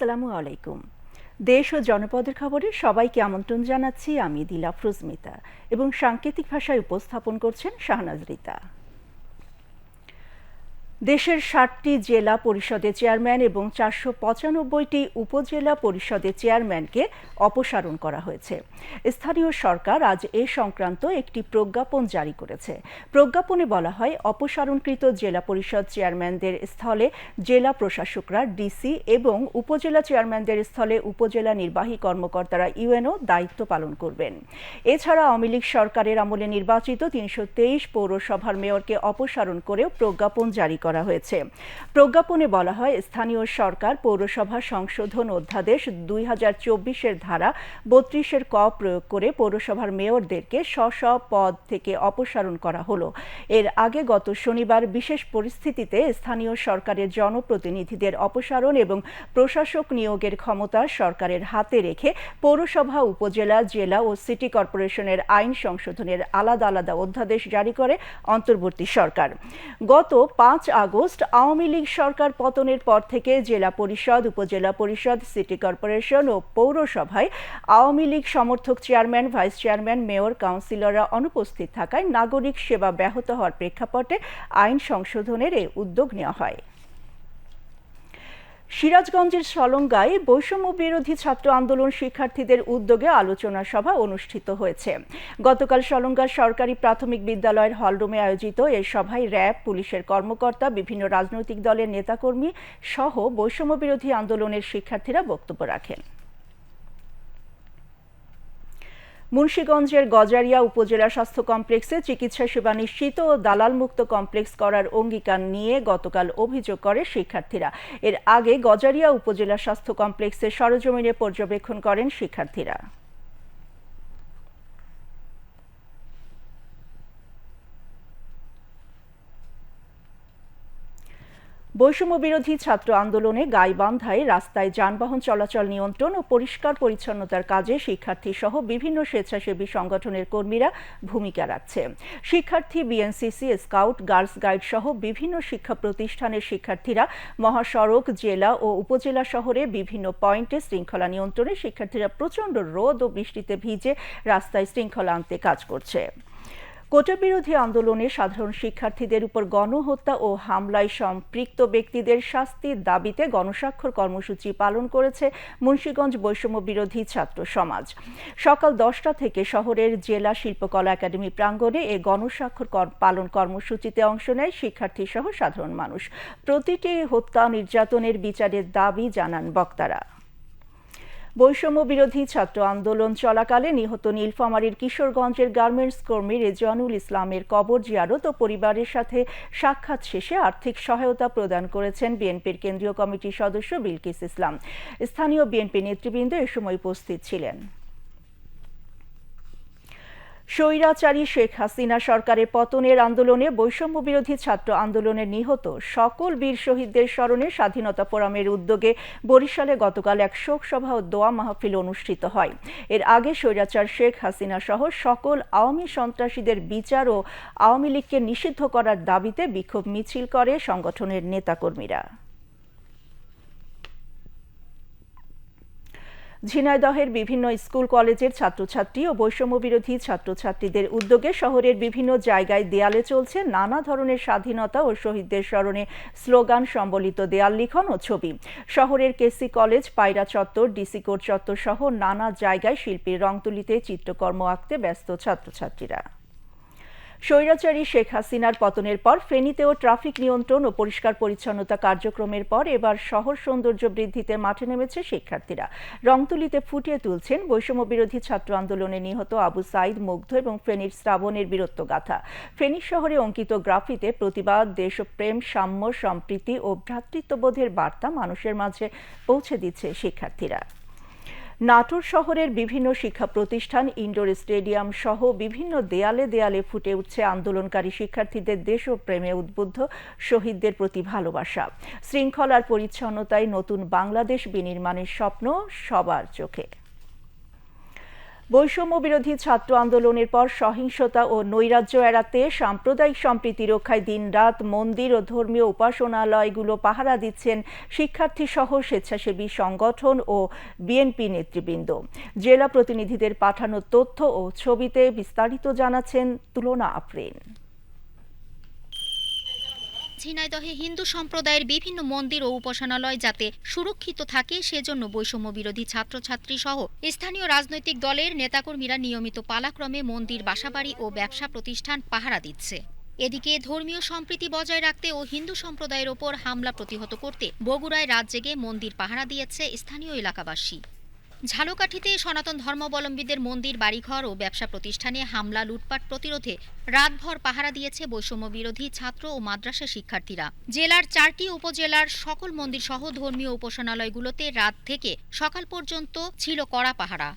আসসালামু আলাইকুম। দেশ ও জনপদের খবরে সবাইকে আমন্ত্রণ জানাচ্ছি আমি দিলা ফ্রুজমিতা এবং সাংকেতিক ভাষায় উপস্থাপন করছেন শাহনাজ রিতা। দেশের ষাটটি জেলা পরিষদের চেয়ারম্যান এবং চারশো পঁচানব্বইটি উপজেলা পরিষদের চেয়ারম্যানকে অপসারণ করা হয়েছে। স্থানীয় সরকার আজ এ সংক্রান্ত একটি প্রজ্ঞাপন জারি করেছে। প্রজ্ঞাপনে বলা হয়, অপসারণকৃত জেলা পরিষদ চেয়ারম্যানদের স্থলে জেলা প্রশাসকরা, ডিসি এবং উপজেলা চেয়ারম্যানদের স্থলে উপজেলা নির্বাহী কর্মকর্তারা ইউএনও দায়িত্ব পালন করবেন। এছাড়া আওয়ামী লীগ সরকারের আমলে নির্বাচিত তিনশো তেইশ পৌরসভার মেয়রকে অপসারণ করেও প্রজ্ঞাপন জারি করা করা হয়েছে। প্রজ্ঞাপনে বলা হয়, স্থানীয় সরকার পৌরসভা সংশোধন অধ্যাদেশ দুই হাজার চব্বিশের ধারা বত্রিশের ক প্রয়োগ করে পৌরসভার মেয়রদেরকে স্ব পদ থেকে অপসারণ করা হলো। এর আগে গত শনিবার বিশেষ পরিস্থিতিতে স্থানীয় সরকারের জনপ্রতিনিধিদের অপসারণ এবং প্রশাসক নিয়োগের ক্ষমতা সরকারের হাতে রেখে পৌরসভা, উপজেলা, জেলা ও সিটি কর্পোরেশনের আইন সংশোধনের আলাদা আলাদা অধ্যাদেশ জারি করে অন্তর্বর্তী সরকার। গত পাঁচ আগস্ট আওয়ামী লীগ সরকার পতনের পর থেকে জেলা পরিষদ, উপজেলা পরিষদ, সিটি কর্পোরেশন ও পৌরসভায় আওয়ামী লীগ সমর্থক চেয়ারম্যান, ভাইস চেয়ারম্যান, মেয়র, কাউন্সিলররা অনুপস্থিত থাকায় নাগরিক সেবা ব্যাহত হওয়ার প্রেক্ষাপটে আইন সংশোধনের এই উদ্যোগ নেওয়া হয়। সিরাজগঞ্জের সলঙ্গায় বৈষম্য বিরোধী ছাত্র আন্দোলন শিক্ষার্থীদের উদ্যোগে আলোচনা সভা অনুষ্ঠিত হয়েছে। গতকাল সলঙ্গার সরকারি প্রাথমিক বিদ্যালয়ের হলরুমে আয়োজিত এই সভায় র্যাব, পুলিশের কর্মকর্তা, বিভিন্ন রাজনৈতিক দলের নেতাকর্মী সহ বৈষম্য বিরোধী আন্দোলনের শিক্ষার্থীরা বক্তব্য রাখেন। মুন্সীগঞ্জের গজারিয়া উপজেলা স্বাস্থ্য কমপ্লেক্সে চিকিৎসা সেবা নিশ্চিত ও দালালমুক্ত কমপ্লেক্স করার অঙ্গীকার নিয়ে গতকাল অভিযোগ করে শিক্ষার্থীরা। এর আগে গজারিয়া উপজেলা স্বাস্থ্য কমপ্লেক্সে সরজমিনে পর্যবেক্ষণ করেন শিক্ষার্থীরা। বৈষম্য বিরোধী ছাত্র আন্দোলনে গাইবান্ধায় রাস্তায় যানবাহন চলাচল নিয়ন্ত্রণ ও পরিষ্কার পরিচ্ছন্নতার কাজে শিক্ষার্থী সহ বিভিন্ন স্বেচ্ছাসেবী সংগঠনের কর্মীরা ভূমিকা রাখছে। শিক্ষার্থী, বিএনসিসি, স্কাউট, গার্লস গাইড সহ বিভিন্ন শিক্ষা প্রতিষ্ঠানের শিক্ষার্থীরা মহাসড়ক, জেলা ও উপজেলা শহরে বিভিন্ন পয়েন্টে শৃঙ্খলা নিয়ন্ত্রণে শিক্ষার্থীরা প্রচণ্ড রোদ ও বৃষ্টিতে ভিজে রাস্তায় শৃঙ্খলা আনতে কাজ করছে। কোটা বিরোধী আন্দোলনে সাধারণ শিক্ষার্থীদের উপর গণহত্যা ও হামলায় সম্পৃক্ত ব্যক্তিদের শাস্তির দাবিতে গণস্বাক্ষর কর্মসূচি পালন করেছে মুন্সীগঞ্জ বৈষম্য বিরোধী ছাত্র সমাজ। সকাল দশটা থেকে শহরের জেলা শিল্পকলা একাডেমি প্রাঙ্গণে এ গণস্বাক্ষর পালন কর্মসূচিতে অংশ নেয় শিক্ষার্থী সহ সাধারণ মানুষ। প্রতিটি হত্যা নির্যাতনের বিচারের দাবি জানান বক্তারা। বৈষম্য বিরোধী ছাত্র আন্দোলন চলাকালে নিহত নীলফামারীর কিশোরগঞ্জের গার্মেন্টস কর্মী রেজানুল ইসলামের কবর জিয়ারত ও পরিবারের সাথে সাক্ষাৎ শেষে আর্থিক সহায়তা প্রদান করেছেন বিএনপির কেন্দ্রীয় কমিটির সদস্য বিলকিস ইসলাম। স্থানীয় বিএনপি নেতৃবৃন্দ এ সময় উপস্থিত ছিলেন। স্বৈরাচারী শেখ হাসিনা সরকারের পতনের আন্দোলনে বৈষম্য বিরোধী ছাত্র আন্দোলনে নিহত সকল বীর শহীদদের স্মরণে স্বাধীনতা ফোরামের উদ্যোগে বরিশালে গতকাল এক শোক সভা ও দোয়া মাহফিল অনুষ্ঠিত হয়। এর আগে স্বৈরাচার শেখ হাসিনা সহ সকল আওয়ামী সন্ত্রাসীদের বিচার ও আওয়ামী লীগকে নিষিদ্ধ করার দাবিতে বিক্ষোভ মিছিল করে সংগঠনের নেতাকর্মীরা। ঝিনাইদহের বিভিন্ন স্কুল, কলেজের ছাত্রছাত্রী ও বৈষম্য বিরোধী ছাত্রছাত্রীদের উদ্যোগে শহরের বিভিন্ন জায়গায় দেয়ালে চলছে নানা ধরনের স্বাধীনতা ও শহীদদের স্মরণে স্লোগান সম্বলিত দেয়াল লিখন ও ছবি। শহরের কেসি কলেজ, পায়রা চত্বর, ডিসি কোর্ট চত্বর সহ নানা জায়গায় শিল্পীর রং তুলিতে চিত্রকর্ম আঁকতে ব্যস্ত ছাত্রছাত্রীরা। স্বৈরাচারী শেখ হাসিনার পতনের পর ফেনীতেও ট্রাফিক নিয়ন্ত্রণ ও পরিষ্কার পরিচ্ছন্নতা কার্যক্রমের পর এবার শহর সৌন্দর্য বৃদ্ধিতে মাঠে নেমেছে শিক্ষার্থীরা। রংতুলিতে ফুটিয়ে তুলছেন বৈষম্য বিরোধী ছাত্র আন্দোলনে নিহত আবু সাইদ, মুগ্ধ এবং ফেনীর শ্রাবণের বীরত্ব গাথা। ফেনী শহরে অঙ্কিত গ্রাফিতে প্রতিবাদ, দেশপ্রেম, সাম্য, সম্প্রীতি ও ভ্রাতৃত্ববোধের বার্তা মানুষের মাঝে পৌঁছে দিচ্ছে শিক্ষার্থীরা। নাটোর শহরের বিভিন্ন শিক্ষা প্রতিষ্ঠান, ইনডোর স্টেডিয়াম সহ বিভিন্ন দেয়ালে দেয়ালে ফুটে উঠছে আন্দোলনকারী শিক্ষার্থীদের দেশ ও প্রেমে উদ্বুদ্ধ শহীদদের প্রতি ভালোবাসা। শৃঙ্খলার পরিচ্ছন্নতায় নতুন বাংলাদেশ বিনির্মাণের স্বপ্ন সবার চোখে। বৈষম্য বিরোধী ছাত্র আন্দোলনের পর সহিংসতা ও নৈরাজ্য এড়াতে সাম্প্রদায়িক সম্প্রীতি রক্ষায় দিনরাত মন্দির ও ধর্মীয় উপাসনালয়গুলো পাহারা দিচ্ছেন শিক্ষার্থী সহ স্বেচ্ছাসেবী সংগঠন ও বিএনপি নেতৃবৃন্দ। জেলা প্রতিনিধিদের পাঠানো তথ্য ও ছবিতে বিস্তারিত জানাচ্ছেন তুলনা আফরিন। ঝিনাইদহে হিন্দু সম্প্রদায়ের বিভিন্ন মন্দির ও উপাসনালয় যাতে সুরক্ষিত থাকে, সেজন্য বৈষম্য বিরোধী ছাত্রছাত্রী সহ স্থানীয় রাজনৈতিক দলের নেতাকর্মীরা নিয়মিত পালাক্রমে মন্দির, বাসাবাড়ি ও ব্যবসা প্রতিষ্ঠান পাহারা দিচ্ছে। এদিকে ধর্মীয় সম্প্রীতি বজায় রাখতে ও হিন্দু সম্প্রদায়ের ওপর হামলা প্রতিহত করতে বগুড়ায় রাত জেগে মন্দির পাহারা দিয়েছে স্থানীয় এলাকাবাসী। ঝালকাঠিতে সনাতন ধর্মাবলম্বীদের মন্দির, বাড়িঘর ও ব্যবসা প্রতিষ্ঠানে হামলা, লুটপাট প্রতিরোধে রাতভর পাহারা দিয়েছে বৈষম্য বিরোধী ছাত্র ও মাদ্রাসা শিক্ষার্থীরা। জেলার চারটি উপজেলার সকল মন্দির সহ ধর্মীয় উপাসনালয়গুলোতে রাত থেকে সকাল পর্যন্ত ছিল কড়া পাহারা।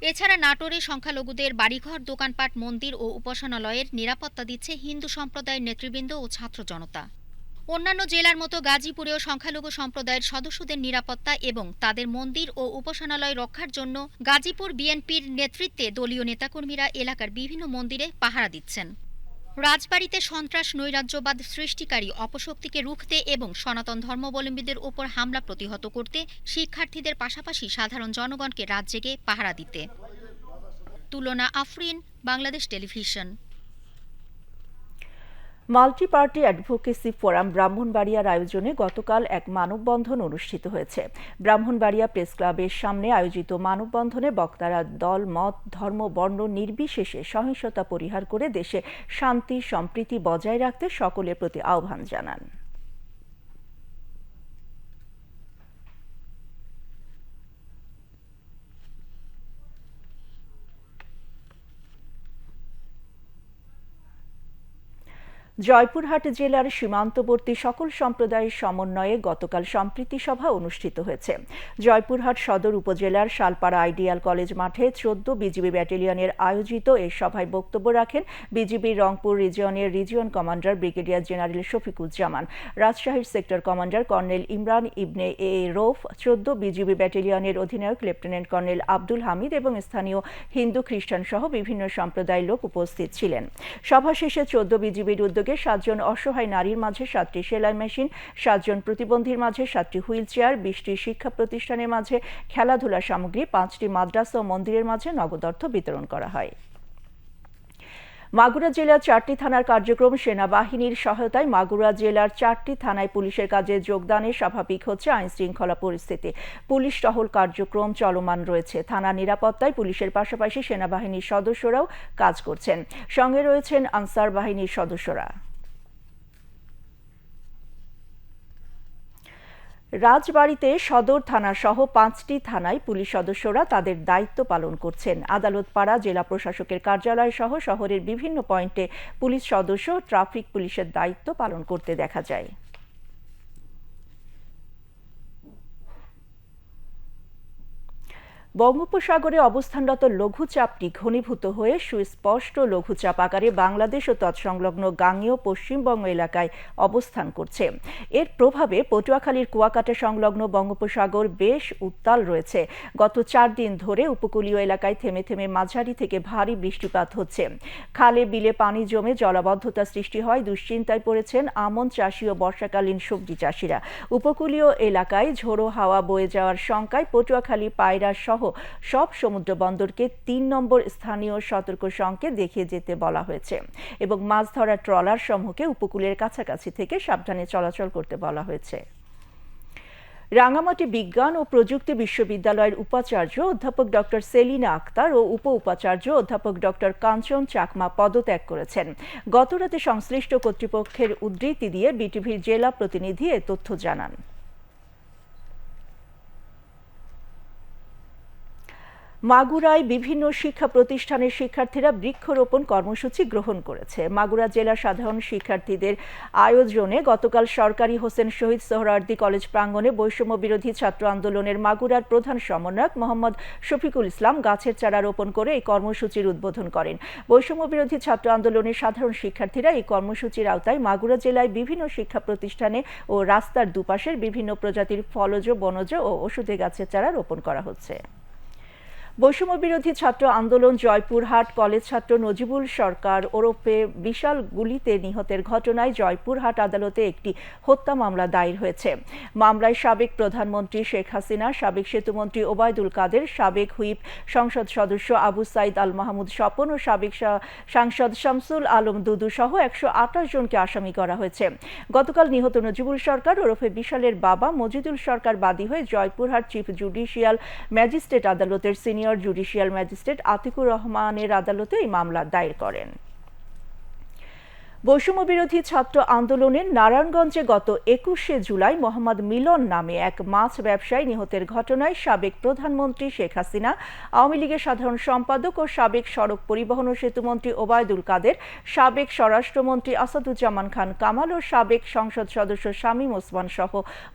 এছাড়া নাটোরে সংখ্যালঘুদের বাড়িঘর, দোকানপাট, মন্দির ও উপাসনালয়ের নিরাপত্তা দিচ্ছে হিন্দু সম্প্রদায়ের নেতৃবৃন্দ ও ছাত্র জনতা। অন্যান্য জেলার মতো গাজীপুরেও সংখ্যালঘু সম্প্রদায়ের সদস্যদের নিরাপত্তা এবং তাদের মন্দির ও উপাসনালয় রক্ষার জন্য গাজীপুর বিএনপির নেতৃত্বে দলীয় নেতাকর্মীরা এলাকার বিভিন্ন মন্দিরে পাহারা দিচ্ছেন। রাজবাড়িতে সন্ত্রাস, নৈরাজ্যবাদ সৃষ্টিকারী অপশক্তিকে রুখতে এবং সনাতন ধর্মাবলম্বীদের ওপর হামলা প্রতিহত করতে শিক্ষার্থীদের পাশাপাশি সাধারণ জনগণকে রাত জেগে পাহারা দিতে। Tulona Afrin, Bangladesh television. Multi party advocacy forum ব্রাহ্মণবাড়িয়ার আয়োজনে গতকাল এক মানববন্ধন অনুষ্ঠিত হয়েছে। ব্রাহ্মণবাড়িয়া প্রেস ক্লাবের সামনে আয়োজিত মানববন্ধনে বক্তারা দল, মত, ধর্ম, বর্ণ নির্বিশেষে সহিংসতা পরিহার করে দেশে শান্তি, সম্প্রীতি বজায় রাখতে সকলের প্রতি আহ্বান জানান। জয়পুরহাট জেলার সীমান্তবর্তী সকল সম্প্রদায়ের সমন্বয়ে গতকাল সম্প্রীতি সভা অনুষ্ঠিত হয়েছে। জয়পুরহাট সদর উপজেলার শালপাড়া আইডিয়াল কলেজ মাঠে চোদ্দ বিজিবি ব্যাটালিয়নের আয়োজিত এই সভায় বক্তব্য রাখেন বিজিবির Rangpur রিজিয়নের region commander brigadier general Shafiquzzaman. রাজশাহীর sector commander colonel Imran Ibne A Rouf, চোদ্দ বিজিবি ব্যাটালিয়নের অধিনায়ক লেফটেন্যান্ট কর্নেল আব্দুল হামিদ এবং স্থানীয় হিন্দু খ্রিস্টান সহ বিভিন্ন সম্প্রদায়ের লোক উপস্থিত ছিলেন। সভা শেষে চোদ্দ বিজিবির উদ্যোগে উদ্যোগে সাতজন অসহায় নারীর মাঝে সাতটি সেলাই মেশিন, সাতজন প্রতিবন্ধীর মাঝে সাতটি হুইল চেয়ার বিশটি শিক্ষা প্রতিষ্ঠানের মাঝে খেলাধুলা সামগ্রী, পাঁচটি মাদ্রাসা ও মন্দিরের মাঝে নগদ অর্থ বিতরণ করা হয়। মাগুরা জেলার চারটি থানার কার্যক্রম সেনাবাহিনীর সহায়তায় মাগুরা জেলার চারটি থানায় পুলিশের কাজে যোগদানে স্বাভাবিক হচ্ছে আইন শৃঙ্খলা পরিস্থিতি। পুলিশ টহল কার্যক্রম চলমান রয়েছে। থানা নিরাপত্তায় পুলিশের পাশাপাশি সেনাবাহিনীর সদস্যরাও কাজ করছেন। সঙ্গে রয়েছেন আনসার বাহিনীর সদস্যরা। রাজবাড়িতে সদর থানা সহ পাঁচটি থানায় পুলিশ সদস্যরা তাদের দায়িত্ব পালন করছেন। আদালত পাড়া জেলা প্রশাসকের কার্যালয় সহ শহরের বিভিন্ন পয়েন্টে পুলিশ সদস্য, ট্রাফিক পুলিশের দায়িত্ব পালন করতে দেখা যায়। বঙ্গোপসাগরে অবস্থানরত লঘুচাপটি ঘনীভূত হয়ে সুস্পষ্ট লঘুচাপ আকারে বাংলাদেশ ও তৎসংলগ্ন গাঙ্গেয় পশ্চিমবঙ্গ এলাকায় অবস্থান করছে। এর প্রভাবে পটুয়াখালীর কুয়াকাটা সংলগ্ন বঙ্গোপসাগর বেশ উত্তাল রয়েছে। গত চার দিন ধরে উপকূলীয় এলাকায় থেমে থেমে মাঝারি থেকে ভারী বৃষ্টিপাত হচ্ছে। খালে, বিলে পানি জমে জলাবদ্ধতা সৃষ্টি হয়, দুশ্চিন্তায় পড়েছেন আমন চাষি ও বর্ষাকালীন সবজি চাষিরা। উপকূলীয় এলাকায় ঝোড়ো হাওয়া বয়ে যাওয়ার শঙ্কায় পটুয়াখালী, পায়রা সহ সব সমুদ্র বন্দরকে তিন নম্বর স্থানীয় সতর্ক সংকেত দেখিয়ে যেতে বলা হয়েছে এবং মাছ ধরা ট্রলার সমূহকে উপকূলের কাছাকাছি থেকে সাবধানে চলাচল করতে বলা হয়েছে। রাঙামাটি বিজ্ঞান ও প্রযুক্তি বিশ্ববিদ্যালয়ের উপাচার্য অধ্যাপক ডক্টর সেলিনা আক্তার ও উপ উপাচার্য অধ্যাপক ডক্টর কাঞ্চন চাকমা পদত্যাগ করেছেন। গতরাতে সংশ্লিষ্ট কর্তৃপক্ষের উদ্ধৃতি দিয়ে বিটিভির জেলা প্রতিনিধি এ তথ্য জানান। মাগুরায় বিভিন্ন শিক্ষা প্রতিষ্ঠানের শিক্ষার্থীরা বৃক্ষরোপণ কর্মসূচি গ্রহণ করেছে। মাগুরা জেলা সাধারণ শিক্ষার্থীদের আয়োজনে গতকাল সরকারি হোসেন শহীদ সোহরার্দি কলেজ প্রাঙ্গণে বৈষম্য বিরোধী ছাত্র আন্দোলনের মাগুরার প্রধান সমন্বয়ক মোহাম্মদ শফিকুল ইসলাম গাছের চারা রোপণ করে এই কর্মসূচির উদ্বোধন করেন। বৈষম্য বিরোধী ছাত্র আন্দোলনের সাধারণ শিক্ষার্থীরা এই কর্মসূচির আওতায় মাগুরা জেলায় বিভিন্ন শিক্ষা প্রতিষ্ঠানে ও রাস্তার দুপাশের বিভিন্ন প্রজাতির ফলজ, বনজ ও ওষুধে গাছের চারা রোপণ করা হচ্ছে। বৈষম্য বিরোধী ছাত্র আন্দোলন জয়পুরহাট, কলেজ ছাত্র নজিবুল সরকার ওরফে বিশাল গুলিতে নিহতের ঘটনায় জয়পুরহাট আদালতে একটি হত্যা মামলা দায়ের হয়েছে। মামলায় সাবেক প্রধানমন্ত্রী শেখ হাসিনা, সাবেক সেতুমন্ত্রী ওবায়দুল কাদের, সাবেক হুইপ সংসদ সদস্য আবু সাইদ আল মাহমুদ স্বপন ও সাবেক সাংসদ শামসুল আলম দুদু সহ একশো আঠাশ জনকে আসামি করা হয়েছে। গতকাল নিহত নজিবুল সরকার ওরফে বিশালের বাবা মজিদুল সরকার বাদী হয়ে জয়পুরহাট চিফ জুডিশিয়াল ম্যাজিস্ট্রেট আদালতের সিনিয়র জুডিশিয়াল ম্যাজিস্ট্রেট আতিকুর রহমানের আদালতে এই মামলা দায়ের করেন। বৈষম্য বিরোধী ছাত্র আন্দোলনের নারায়ণগঞ্জে গত একুশে জুলাই মোহাম্মদ মিলন নামে এক মাছ ব্যবসায়ী নিহতের ঘটনায় সাবেক প্রধানমন্ত্রী শেখ হাসিনা, আওয়ামী লীগের সাধারণ সম্পাদক ও সাবেক সড়ক পরিবহন ও সেতুমন্ত্রী ওবায়দুল কাদের, সাবেক স্বরাষ্ট্রমন্ত্রী আসাদুজ্জামান খান কামাল ও সাবেক সংসদ সদস্য শামীম ওসমান সহ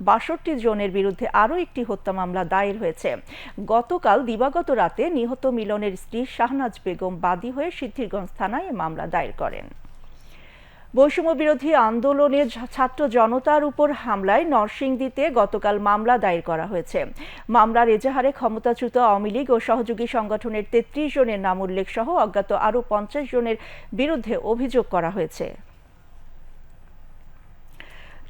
বাষট্টি জনের বিরুদ্ধে আরও একটি হত্যা মামলা দায়ের হয়েছে। গতকাল দিবাগত রাতে নিহত মিলনের স্ত্রী শাহনাজ বেগম বাদী হয়ে সিদ্ধিরগঞ্জ থানায় মামলা দায়ের করেন। বৈষম্য বিরোধী আন্দোলনে ছাত্র জনতার উপর হামলায় নরসিংদীতে গতকাল মামলা দায়ের করা হয়েছে। মামলার এজাহারে ক্ষমতাচ্যুত আওয়ামী লীগ ও সহযোগী সংগঠনের তেত্রিশ জনের নাম উল্লেখ সহ অজ্ঞাত আরও পঞ্চাশ জনের বিরুদ্ধে অভিযোগ করা হয়েছে।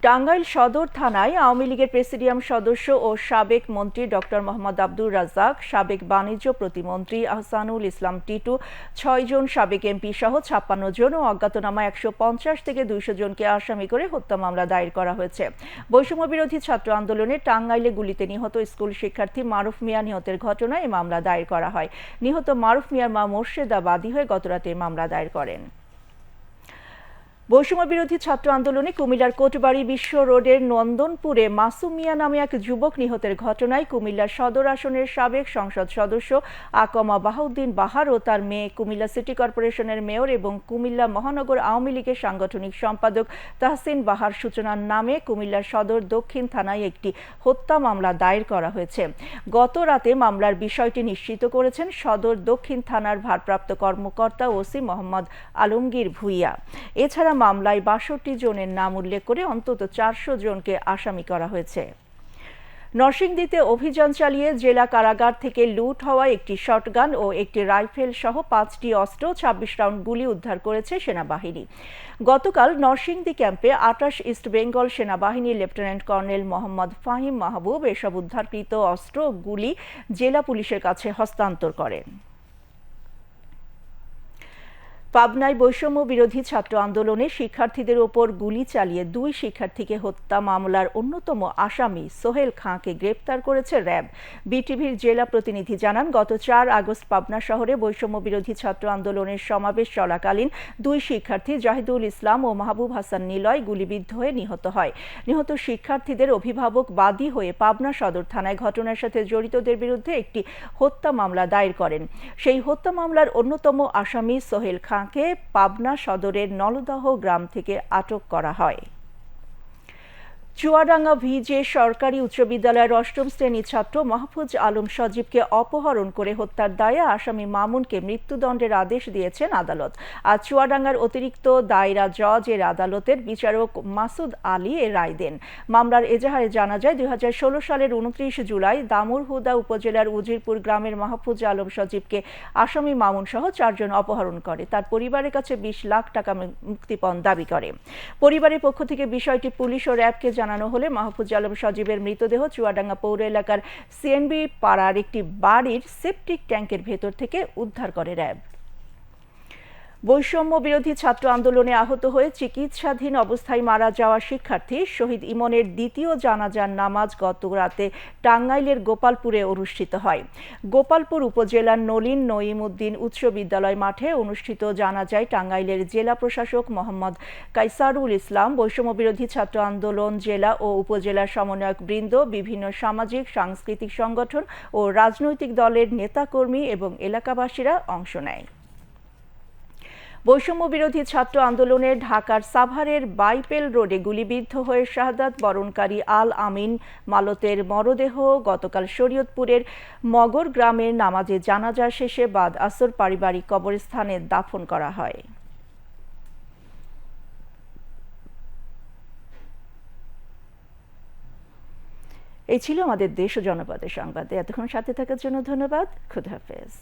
টাঙ্গাইল সদর থানায় আওয়ামী লীগের প্রেসিডিয়াম সদস্য ও সাবেক মন্ত্রী ডক্টর মোহাম্মদ আব্দুর রাজ্জাক, সাবেক বাণিজ্য প্রতিমন্ত্রী আহসানুল ইসলাম টিটু ছয়জন সাবেক এমপি সহ ছাপ্পান্ন জন ও অজ্ঞাতনামা একশো পঞ্চাশ থেকে দুইশো জনকে আসামি করে হত্যা মামলা দায়ের করা হয়েছে। বৈষম্য বিরোধী ছাত্র আন্দোলনে টাঙ্গাইলে গুলিতে নিহত স্কুল শিক্ষার্থী মারুফ মিয়া নিহতের ঘটনায় এই মামলা দায়ের করা হয়। নিহত মারুফ মিয়ার মা মোর্শেদা বাদী হয়ে গতরাতে মামলা দায়ের করেন। বৈষম্য বিরোধী ছাত্র আন্দোলনে কুমিল্লার কোটবাড়ি বিশ্ব রোডের নন্দনপুরে মাসুম মিয়া নামে এক যুবক নিহতের ঘটনায় কুমিল্লার সদর আসনের সাবেক সংসদ সদস্য আকমা বাহাউদ্দিন বাহার ও তার মেয়ে কুমিল্লা সিটি কর্পোরেশনের মেয়র এবং কুমিল্লা মহানগর আওয়ামী লীগের সাংগঠনিক সম্পাদক তাহসিন বাহার সূচনার নামে কুমিল্লা সদর দক্ষিণ থানায় একটি হত্যা মামলা দায়ের করা হয়েছে। গত রাতে মামলার বিষয়টি নিশ্চিত করেছেন সদর দক্ষিণ থানার ভারপ্রাপ্ত কর্মকর্তা ওসি মোহাম্মদ আলমগীর ভুইয়া। এছাড়া মামলায় বাষট্টি জনের নাম উল্লেখ করে অন্তত চারশো জনকে আসামি করা হয়েছে। নরসিংদীতে অভিযান চালিয়ে জেলা কারাগার থেকে লুট হওয়া একটি শটগান ও একটি রাইফেল সহ পাঁচটি অস্ত্র ছাব্বিশ রাউন্ড গুলি উদ্ধার করেছে সেনাবাহিনী। গতকাল নরসিংদী ক্যাম্পে আটাশ ইস্ট বেঙ্গল সেনাবাহিনীর লেফটেন্যান্ট কর্নেল মোহাম্মদ ফাহিম মাহবুব এসব উদ্ধারকৃত অস্ত্র গুলি জেলা পুলিশের কাছে হস্তান্তর করেন। পাবনায় বৈষম্য বিরোধী ছাত্র আন্দোলনে শিক্ষার্থীদের ওপর গুলি চালিয়ে দুই শিক্ষার্থীকে হত্যা মামলার অন্যতম আসামি সোহেল খাঁকে গ্রেপ্তার করেছে র্যাব। বিটিভির জেলা প্রতিনিধি জানান, গত চার আগস্ট পাবনা শহরে বৈষম্য বিরোধী ছাত্র আন্দোলনের সমাবেশ চলাকালীন দুই শিক্ষার্থী জাহিদুল ইসলাম ও মাহবুব হাসান নিলয় গুলিবিদ্ধ হয়ে নিহত হয়। নিহত শিক্ষার্থীদের অভিভাবক বাদী হয়ে পাবনা সদর থানায় ঘটনার সাথে জড়িতদের বিরুদ্ধে একটি হত্যা মামলা দায়ের করেন। সেই হত্যা মামলার অন্যতম আসামি সোহেল খাঁকে পাবনা সদরের নলদহ গ্রাম থেকে আটক করা হয়। চুয়াডাঙ্গা ভিজে সরকারি উচ্চ বিদ্যালয়ের অষ্টম শ্রেণির ছাত্র মাহফুজ আলম সজীবকে অপহরণ করে হত্যার দায়ে আসামি মামুনকে মৃত্যুদণ্ডের আদেশ দিয়েছেন আদালত। আজ চুয়াডাঙ্গার অতিরিক্ত দায়রা জজ এর আদালতের বিচারক মাসুদ আলী এ রায় দেন। মামলার এজাহারে জানা যায়, দুই হাজার ষোলো সালের উনত্রিশ জুলাই দামুরহুদা উপজেলার উজিরপুর গ্রামের মাহফুজ আলম সজীবকে আসামি মামুন সহ চারজন অপহরণ করে। তার পরিবারের কাছে বিশ লাখ টাকা মুক্তিপণ দাবি করে। পরিবারের পক্ষ থেকে বিষয়টি পুলিশ ও র্যাবকে জানানো হলে মাহফুজ আলম সজীবের মৃতদেহ চুয়াডাঙ্গা পৌর এলাকার সিএনবি পাড়ার একটি বাড়ির সেপটিক ট্যাঙ্কের ভেতর থেকে উদ্ধার করে র্যাব। বৈষম্য বিরোধী ছাত্র আন্দোলনে আহত হয়ে চিকিৎসাধীন অবস্থায় মারা যাওয়া শিক্ষার্থী শহীদ ইমনের দ্বিতীয় জানাজার নামাজ গত রাতে টাঙ্গাইলের গোপালপুরে অনুষ্ঠিত হয়। গোপালপুর উপজেলার নলিন নঈমুদ্দিন উচ্চ বিদ্যালয় মাঠে অনুষ্ঠিত জানাজায় টাঙ্গাইলের জেলা প্রশাসক মোহাম্মদ কাইসারুল ইসলাম, বৈষম্য বিরোধী ছাত্র আন্দোলন জেলা ও উপজেলার সমন্বয়ক বৃন্দ, বিভিন্ন সামাজিক, সাংস্কৃতিক সংগঠন ও রাজনৈতিক দলের নেতাকর্মী এবং এলাকাবাসীরা অংশ নেয়। বৈষম্য বিরোধী ছাত্র আন্দোলনে ঢাকার সাভারের বাইপেল রোডে গুলিবিদ্ধ হয়ে শাহাদাত বরণকারী আল আমিন মালতের মরদেহ গতকাল শরীয়তপুরের মগর গ্রামের নামাজে জানাজা শেষে বাদ আসর পারিবারিক কবরস্থানে দাফন করা হয়। এই ছিল আমাদের দেশ ও জনপদের সংবাদে। এতক্ষণ সাথে থাকার জন্য ধন্যবাদ। খুদাহাফেজ